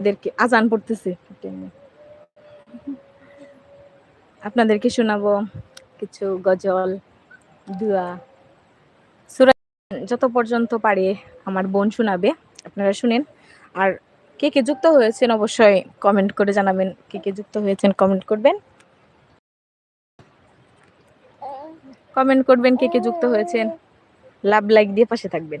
আপনাদেরকে আজান পড়তেছে। আপনাদেরকে শোনাবো কিছু গজল, দুয়া। সুরা যত পর্যন্ত পারে আমার বোন শোনাবে, আপনারা শুনেন। আর কে কে যুক্ত হয়েছেন অবশ্যই কমেন্ট করে জানাবেন। কে কে যুক্ত হয়েছেন কমেন্ট করবেন। কমেন্ট করবেন কে কে যুক্ত হয়েছেন। লাভ লাইক দিয়ে পাশে থাকবেন।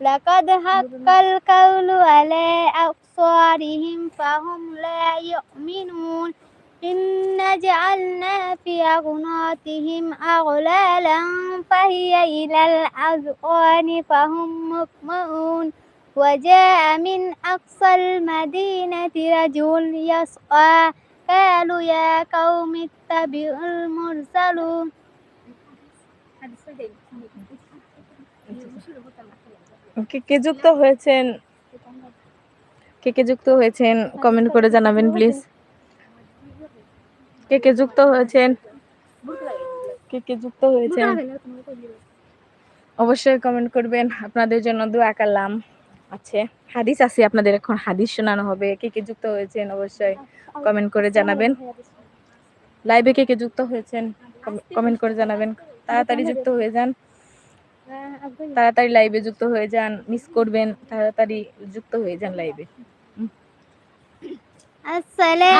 لقد حق القول على أبصارهم فهم لا يؤمنون. إن جعلنا في أغناتهم أغلالا فهي إلى الأذقان فهم مقمعون وجاء من أقصى المدينة رجل يسعى قالوا يا قوم اتبعوا المرسلون. কে কে যুক্ত হয়েছেন? কে কে যুক্ত হয়েছেন? কমেন্ট করে জানাবেন প্লিজ কে কে যুক্ত হয়েছেন? কে কে যুক্ত হয়েছেন? অবশ্যই কমেন্ট করবেন। আপনাদের জন্য দোয়া কালাম আছে, হাদিস আছে, আপনাদের এখন হাদিস শোনানো হবে। কে কে যুক্ত হয়েছেন? অবশ্যই কমেন্ট করে জানাবেন। লাইভে কে কে যুক্ত হয়েছেন? কমেন্ট করে জানাবেন। তাড়াতাড়ি যুক্ত হয়ে যান। তাড়াতাড়ি লাইভে যুক্ত হয়ে যান মিস করবেন, তাড়াতাড়ি যুক্ত হয়ে যান লাইভে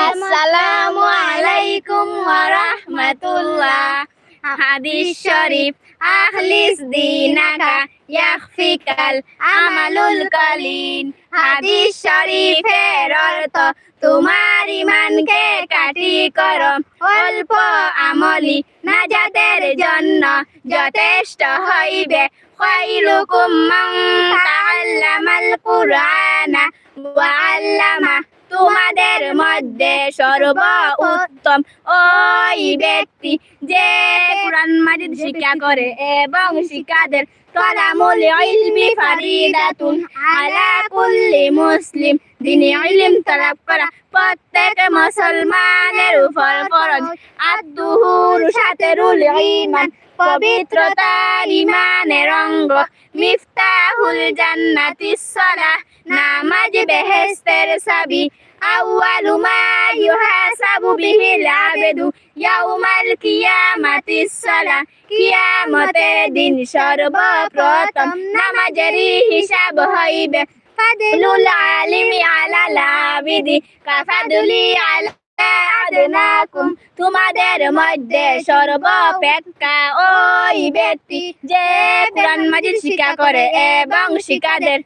আসসালামু আলাইকুম ওয়া রাহমাতুল্লাহ। হাদিস শরীফ, আখলিস দিনাকা, ইয়াখফিকাল আমালুল কালিন। হাদিস শরীফের অর্থ, তোমার ইমানকে কাটি করো, অল্প আমলি নাজাতের জন্য যথেষ্ট হইবে। খায়রুকুম মান তাআল্লামাল কুরআনা। ওয়া আল্লামা, তোমাদের মধ্যে সর্ব উত্তম ওই ব্যক্তি যে কোরআন মাজিদ শিক্ষা করে এবং শিক্ষাদের তলামুল ইলমি ফারিদাতুন আলা কুল্লি মুসলিম। দিনে ইলম তলাব করা প্রত্যেক মুসলমানের উপর ফরজ। আদুহুর সাথে রুল ঈমান পবিত্রতার ইমানের অঙ্গ মিফতাহুল জান্নাতিস সালাহ, নামাজ বেহেস্তের সাবি আউয়ালু মা ইউহাসাবু বিহিল আবেদু, ইয়াউমাল কিয়ামাতিস সালাহ। কিয়ামতের দিন সর্বপ্রথম নামাজেরই হিসাব হইবে। ফাদলুল আলিমি আলাল আবিদি কাফাদুলি আলা আদনাকুম তোমাদের মধ্যে সর্বপেক্ষা ওই ব্যক্তি যে কোরআন মাজিদ শিক্ষা করে এবং শিকাদের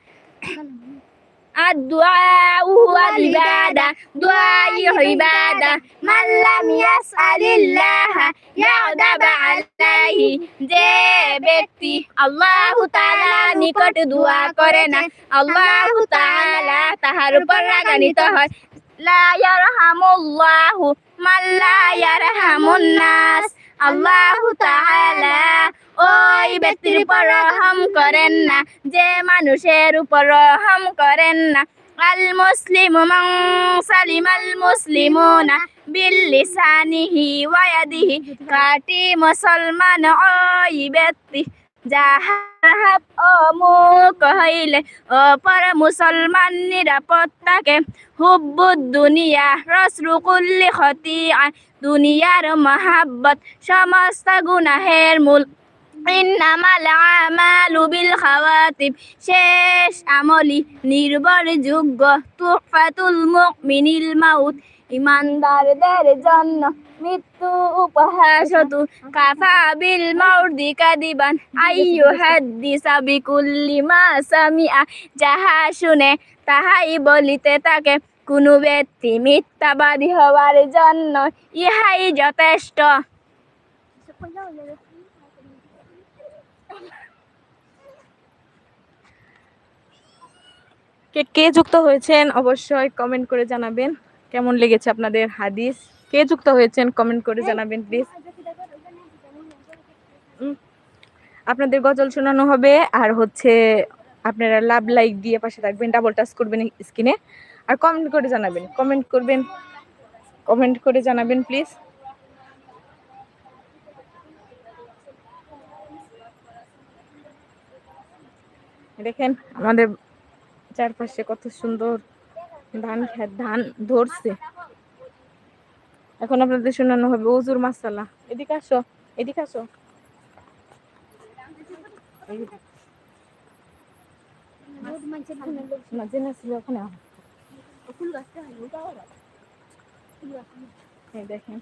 الدعاء هو العبادة دعاء عبادة من لم يسأل الله يغضب عليه যে ব্যক্তি আল্লাহ তাআলা নিকট দোয়া করে না আল্লাহ তাআলা তাহার উপর রাগান্বিত হয় ইয়ারহামুল্লাহু মান লা ইয়ারহামুন নাস আল্লাহ তাআলা ওই ব্যক্তির উপর রহম করেন না, যে মানুষের উপর রহম করেন না। আল মুসলিমু মান সালিমাল মুসলিমুনা বিল লিসানিহি ওয়া ইয়াদিহি। কাটি মুসলমান ওই ব্যক্তি যাহার অমুক হইলে অপর মুসলমান নিরাপত্তাকে হুব্বুদ দুনিয়া রসরুকুল্লি খতিয়া দুনিয়ার মহাব্বত, সমস্ত গুনাহের মূল। ইন্নামাল আমালু বিল খাওয়াতিব। শেষ আমলি নির্ভরযোগ্য। তুহফাতুল মাউত। ইমানদারদের জন্য মৃত্যু উপহাসতু কাফা বিল মাউদি কাদিবান। আইয়ু যাহা শুনে তাহাই বলিতে কোনো ব্যক্তি মিথ্যাবাদী হওয়ার জন্য ইহাই যথেষ্ট। কে কে যুক্ত হয়েছেন অবশ্যই কমেন্ট করে জানাবেন। কেমন লেগেছে আপনাদের হাদিস? কে যুক্ত হয়েছেন কমেন্ট করে জানাবেন প্লিজ আপনাদের গজল শোনানো হবে, আর হচ্ছে আপনারা লাভ লাইক দিয়ে পাশে থাকবেন ডাবল টাচ করবেন স্ক্রিনে, আর কমেন্ট করে জানাবেন কমেন্ট করবেন কমেন্ট করে জানাবেন প্লিজ দেখেন আমাদের চারপাশে কত সুন্দর ধান ধান ধরছে। এখন আপনাদের শোনানো হবে ওজুর মাসালা। এদিকে আসো এদিকে আসো। দেখেন।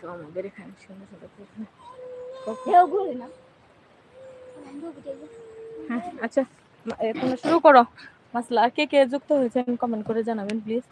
তো আমাদের এখানে সুন্দর সুন্দর। হ্যাঁ আচ্ছা তোমরা শুরু করো। মাসলা কে কে যুক্ত হয়েছেন কমেন্ট করে জানাবেন প্লিজ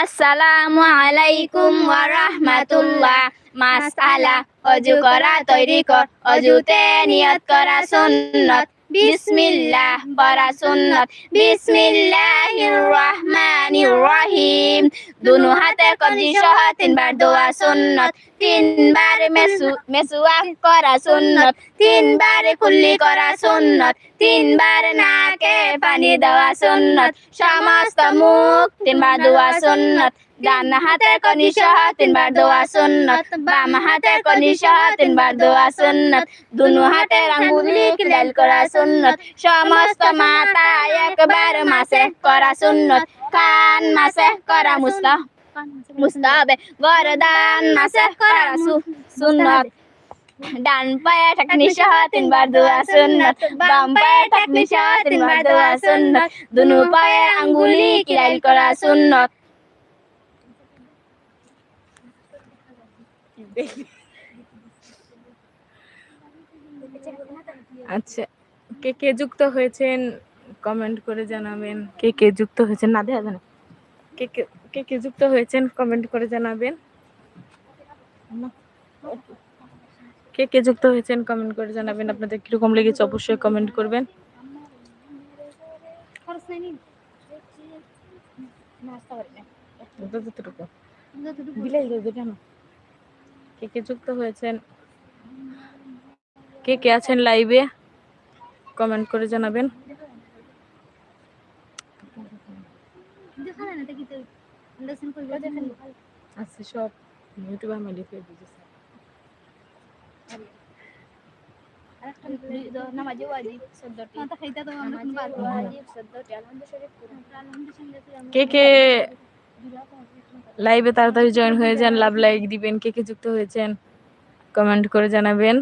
আসসালামু আলাইকুম ওয়া রাহমাতুল্লাহ মাসালা, অজু করা তৈরি কর, অজুতে নিয়ত করা সুন্নত। বিসমিল্লাহ পড়া সুন্নত বিসমিল্লাহির রহমানির রহিম দুনু হাতে কবজি সহ তিনবার দোয়া সুন্নত তিনবার মেসু মেসুয়াক করা সুন্নত তিনবার কুল্লি করা সুন্নত তিনবার নাকে পানি দেওয়া সুন্নত সমস্ত মুখ তিনবার দোয়া সুন্নত ডান হাতে কনি সহ তিনবার দোয়া সুন্নত বাম হাতে কনি সহ তিনবার দোয়া সুন্নত দুনু হাতে আঙ্গুলি কিলাল করা সুন্নত সমস্ত মাথা একবার মাসে করা সুন্নত কান মাসে করা মুস্তা মুস্তাবে গরদান মাসে করা সুন্নত ডান পায়ে ঠাকনি সহ তিনবার দোয়া সুন্নত বাম পায়ে ঠাকনি সহ তিনবার দোয়া সুন্নত দুনু পায়ে আঙ্গুলি কিলাল করা সুন্নত আচ্ছা কে কে যুক্ত হয়েছেন? কমেন্ট করে জানাবেন। কে কে যুক্ত হয়েছেন? না দেখা জানা কে কে কে কে যুক্ত হয়েছেন? কমেন্ট করে জানাবেন। কে কে যুক্ত হয়েছেন? কমেন্ট করে জানাবেন। আপনাদের কীরকম লেগেছে অবশ্যই কমেন্ট করবেন। যতটুকু। বিলাই দাও দুটা না। কে কে যুক্ত হয়েছেন? কে কে আছেন লাইভে কমেন্ট করে জানাবেন। আচ্ছা সব। ইউটিউবে আমার কে কে লাইভে তাড়াতাড়ি জয়েন হয়ে যান লাভ লাইক দিবেন কে কে যুক্ত হয়েছেন কমেন্ট করে জানাবেন।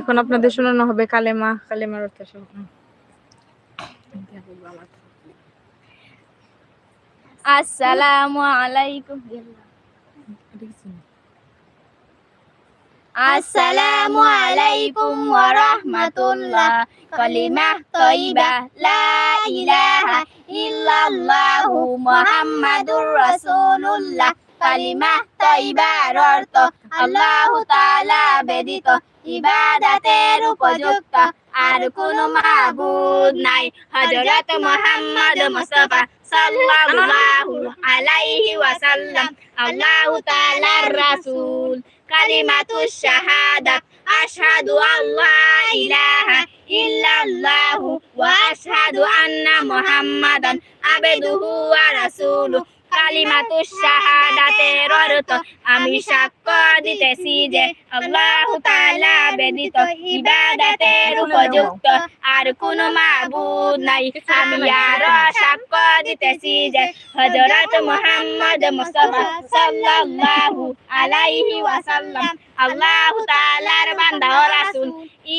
এখন আপনাদের শোনানো হবে কালেমা কালেমার অর্থ। আসসালামু আলাইকুম। আসসালামু আলাইকুম ওয়া রাহমাতুল্লাহ। কালিমা তয়্যিবা লা ইলাহা ইল্লাল্লাহু মুহাম্মাদুর রাসূলুল্লাহ। কালিমা তয়্যিবার অর্থ আল্লাহ তাআলা ব্যতীত, ইবাদতের উপযুক্ত। আর কোনো মাবুদ নাই। হযরত মুহাম্মদ মুস্তাফা সাল্লাল্লাহু আলাইহি ওয়াসাল্লাম, আল্লাহ তাআলার রাসূল। কালিমাতুশ শাহাদা আশহাদু আল্লা ইলাহা ইল্লাল্লাহু ওয়া আশহাদু আন্না মুহাম্মাদান আবদুহু ওয়া রাসূলুহু কালিমাতুশ শাহাদাতের অর্থ, আমি সাক্ষ্য দিতেছি যে আল্লাহ তাআলা ব্যতীত ইবাদতের উপযুক্ত আর কোনো মাবুদ নাই। আমি আরও সাক্ষ্য দিতেছি যে হযরত মুহাম্মদ মুস্তাফা সাল্লাল্লাহু আলাইহি ওয়াসাল্লাম আল্লাহ তাআলার বান্দা ও রাসূল।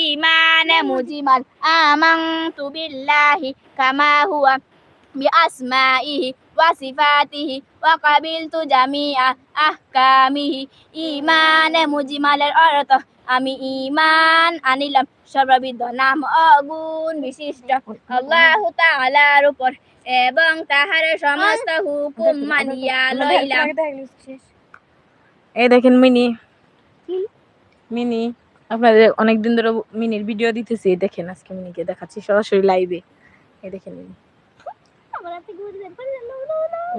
ঈমানে মুজিমাল আমানতু বিল্লাহি কামা হুয়া বিআসমাইহি আমি ঈমান আনিলাম নাম অগুণ বিশিষ্ট আল্লাহ উপর এবং তাহার সমস্ত হুকুম মানিয়া লইলাম এই দেখেন মিনি। মিনি, আপনাদের অনেক দিন ধরে মিনির ভিডিও দিতেছি। দেখেন আজকে মিনিকে দেখাচ্ছি সরাসরি লাইভে এই দেখেন মিনি।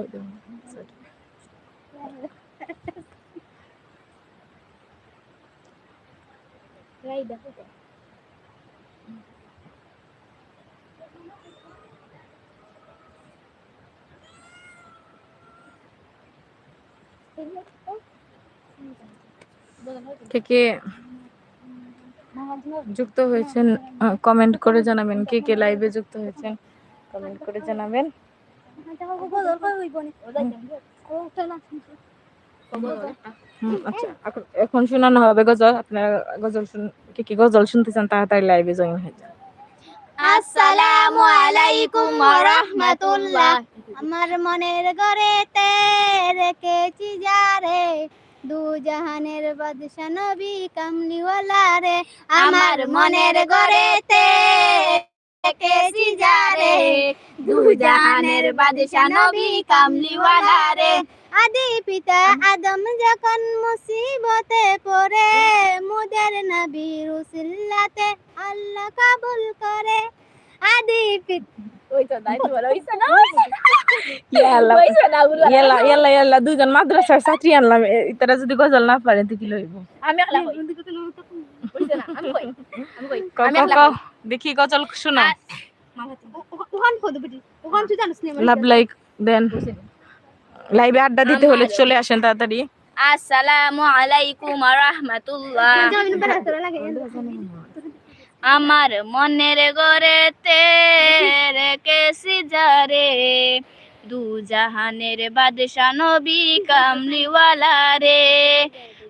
দেখুন, sorry। কে কে যুক্ত হয়েছেন কমেন্ট করে জানাবেন কে কে লাইভে যুক্ত হয়েছেন। কমেন্ট করে জানাবেন। আচ্ছা এখন- শোনানো হবে গজল। আপনারা গজল শুন কে কে গজল শুনতে চান তাড়াতাড়ি লাইভে জয়েন হয়ে যান। আসসালামু আলাইকুম রাহমাতুল্লাহ। আমার মনের ঘরেতে রেখেছি যারে দু জাহানের বাদশা নবী কামলিওয়ালা রে। আমার মনের ঘরেতে রেখেছি যারে। দু জাহানের বাদশা নবী কামলিওয়ালা রে আদি পিতা আদম যখন মুসিবতে পড়ে মুদের নবী রুসিল্লাতে আল্লাহ কাবুল করে। আদি পিতা ওই তো দাই বলো ওইছে না ইয়াল্লা ওইছে না বলো ইয়াল্লা ইয়াল্লা ইয়াল্লা দুজন মাদ্রাসার ছাত্রী আনলাম। তারা যদি গজল না পারে তো কি লইব? আমি দেখি গজল শোনা ওখান কই দিবি ওখান তুই জানিস না লাভ লাইক দেন লাইভে আড্ডা দিতে হলে চলে আসেন তাড়াতাড়ি। আসসালামু আলাইকুম ওয়া রাহমাতুল্লাহ। আমার মনের গড়েতে রেখেছি যারে দু জাহানের বাদশা নবী কামলিওয়ালা রে।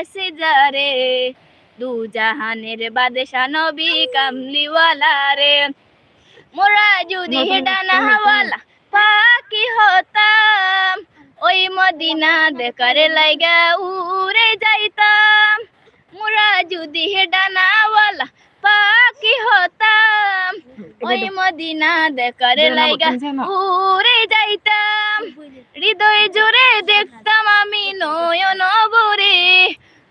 যারে দু জাহানের বাদশা নবী কামলিওয়ালা রে মোরা যদি ডানা হাওয়ালা পাখি হতাম ওই মদিনা দেখার লাইগা উড়ে যাইতাম মোরা যদি ডানাওয়ালা পাখি হতাম ওই মদিনা দেখার লাইগা উড়ে যাইতাম হৃদয় জোরে দেখতাম আমি নয়ন ভরে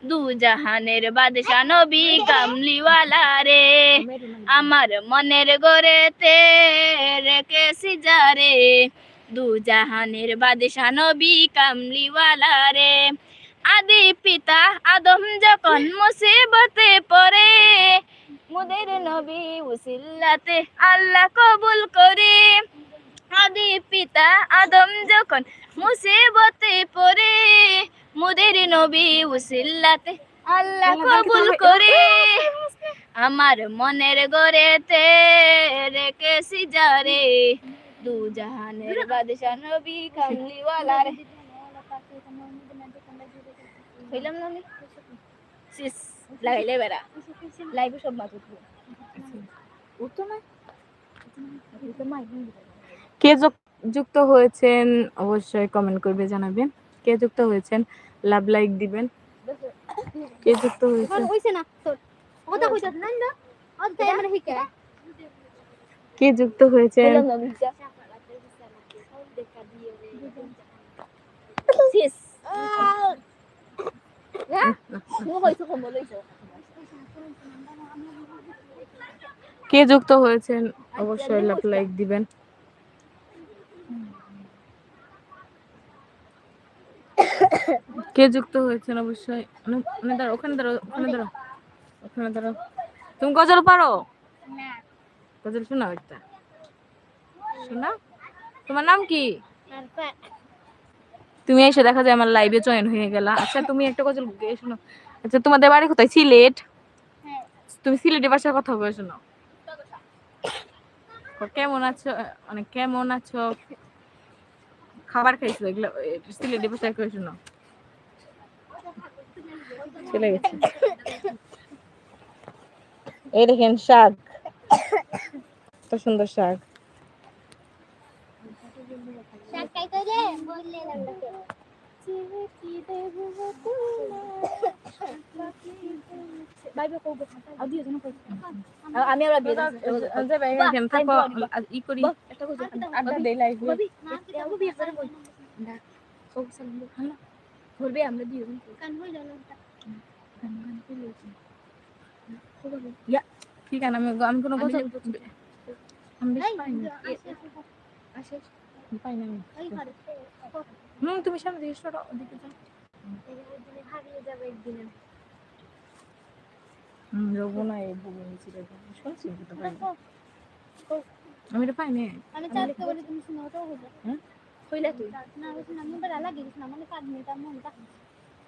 দু জাহানের বাদশা নবী কামলিওয়ালা রে। আমার মনের গড়েতে রেখেছি যারে দু জাহানের বাদশা নবী কামলিওয়ালা রে। আদি পিতা আদম যখন মুসিবতে পড়ে, মুদের নবী উসিল্লাতে আল্লাহ কবুল করে। আদি পিতা আদম যখন মুসিবতে পড়ে মুদের নবী উসিল্লাতে আল্লাহ কবুল করে। আমার মনের গড়েতে রেখেছি যারে দু জাহানের বাদশা নবী কামলিওয়ালা রে হইলাম না আমি? সিস লাগাইলে বেড়া। লাইভে সব মাছ উঠবো। উঠতো না কে যুক- যুক্ত হয়েছেন অবশ্যই কমেন্ট করবে জানাবেন। কে যুক্ত হয়েছেন? লাভ লাইক দিবেন। কে যুক্ত হিকা কে যুক্ত সিস হ্যাঁ? কে যুক্ত হয়েছেন? অবশ্যই লাভ লাইক দিবেন। কে যুক্ত হয়েছেন অবশ্যই? অনেক দাঁড়াও ওখানে দাঁড়াও ওখানে দাঁড়াও ওখানে দাঁড়াও। তুমি গজল পারো? গজল শোনাও একটা। শোনা তোমার নাম কি? তুমি এসে দেখা যায় আমার লাইভে জয়েন হয়ে গেলা। আচ্ছা তুমি একটা গজল গেয়ে শোনো। আচ্ছা তোমাদের বাড়ি কোথায়? সিলেট? হ্যাঁ। তুমি সিলেটি ভাষায় কথা বলে শোনো কেমন আছো? মানে কেমন আছো? খাবার খাইছো? এগুলো সিলেটি ভাষায় কয়ে শোনো চলে গেছে। এই দেখেন শাক। কত সুন্দর শাক। আমি আবার বিয়ে যে ভাই এখানে থাকো ই করি আড্ডা দেই লাইভ ঘুরবে আমরা দিয়ে কান হই গেল ঠিক আছে আমি আমি কোনো কথা আমি বেশি পাই না। পাই না আমি হুম তুমি সামনে দিকে সরো ওদিকে যাও। হারিয়ে যাবে একদিনে। যাব না এই বুবু নিচে যাব শুনছি কিন্তু পাই আমি এটা পাই না আমি চাঁদকে বলি তুমি শুনো তো হইল হুম? হইলে তুই? না না না মানে কাজ নেই তার মনটা।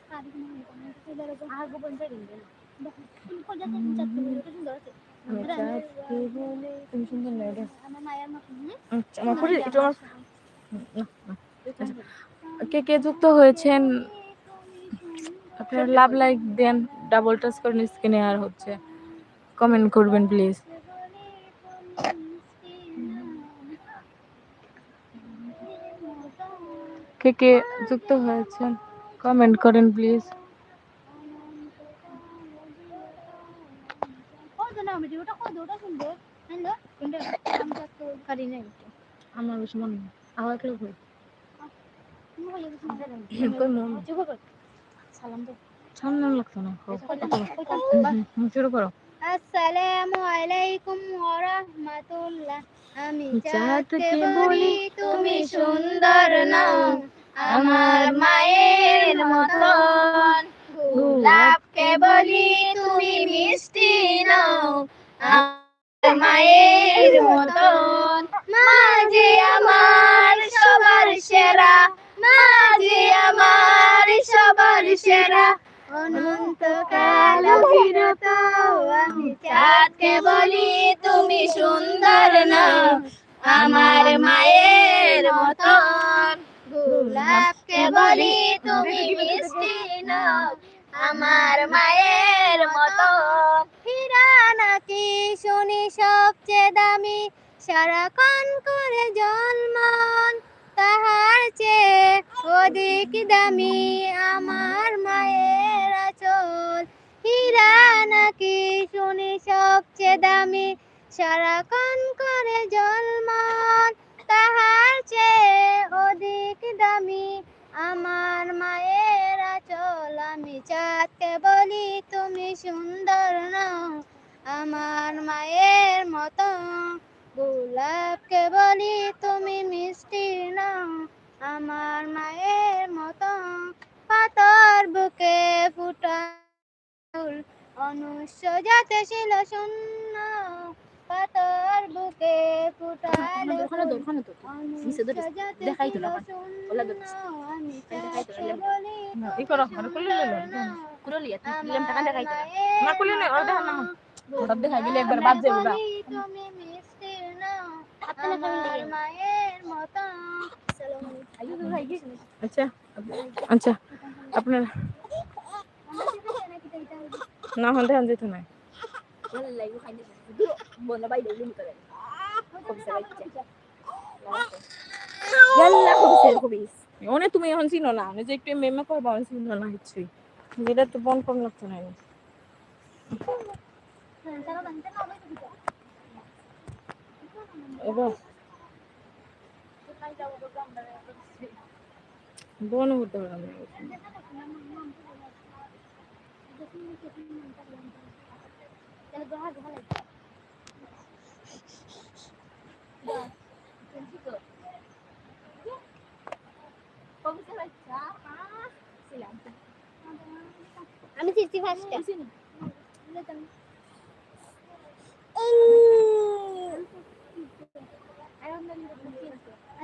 কাজ নেই আমি তো বেলা আর গোপন যাই দিন তুমি বলি তো সুন্দর তুমি আমার মায়ের আচ্ছা, আমার করে আমার। কে কে যুক্ত হয়েছেন? আপনারা লাভ লাইক দেন ডাবল টাচ করেন স্ক্রিনে আর হচ্ছে কমেন্ট করবেন প্লিজ কে কে যুক্ত হয়েছেন কমেন্ট করেন প্লিজ আমার বেশি মনে নেই। আবার কেউ সালাম দে সামনে লাগতো না। হোক, হুম, হুম, শুরু করো আসসালামু আলাইকুম ওয়া রাহমাতুল্লাহ আমি চাঁদকে বলি তুমি সুন্দর নও। আমার মায়ের মতন। গোলাপকে বলি তুমি মিষ্টি নও। আমার মায়ের মতন। মা যে আমার সবার সেরা। মা যে আমার সবার সেরা। অনন্তকাল বিরত আমি চাঁদকে বলি, তুমি সুন্দর নও আমার মায়ের মতন, গোলাপকে বলি, তুমি মিষ্টি নও আমার মায়ের মতন হীরা নাকি শুনি সবচেয়ে দামি? সারাক্ষণ করে জলমন তাহার চেয়ে অধিক দামি আমার মায়ের আচল। হীরা নাকি শুনি সবচেয়ে দামি? সারাক্ষণ করে জলমন তাহার চেয়ে অধিক দামি আমার মায়ের আচল। আমি চাঁদকে বলি, তুমি সুন্দর নও। আমার মায়ের মতো। গোলাপকে বলি, তুমি আমার মায়ের মতো পাতর বুকে ফুটা ফুল অনুষ্য যাতে ছিল শূন্য পাতর বুকে ফুটালো দেখাই তো। আমি। বলি ই করো, টাকা দেখাই তো না না গেলে একবার বাদ যাবে তুমি মিষ্টি না মায়ের মতো আচ্ছা আচ্ছা আপনার না হন দেখান যেত না ওনে তুমি এখন চিনো না আমি যে একটু মেমে করব চিনো না কিছুই। যেটা তো বন কম লাগতো না এবার বন পারলাম না। আমি চিঠি ফার্স্ট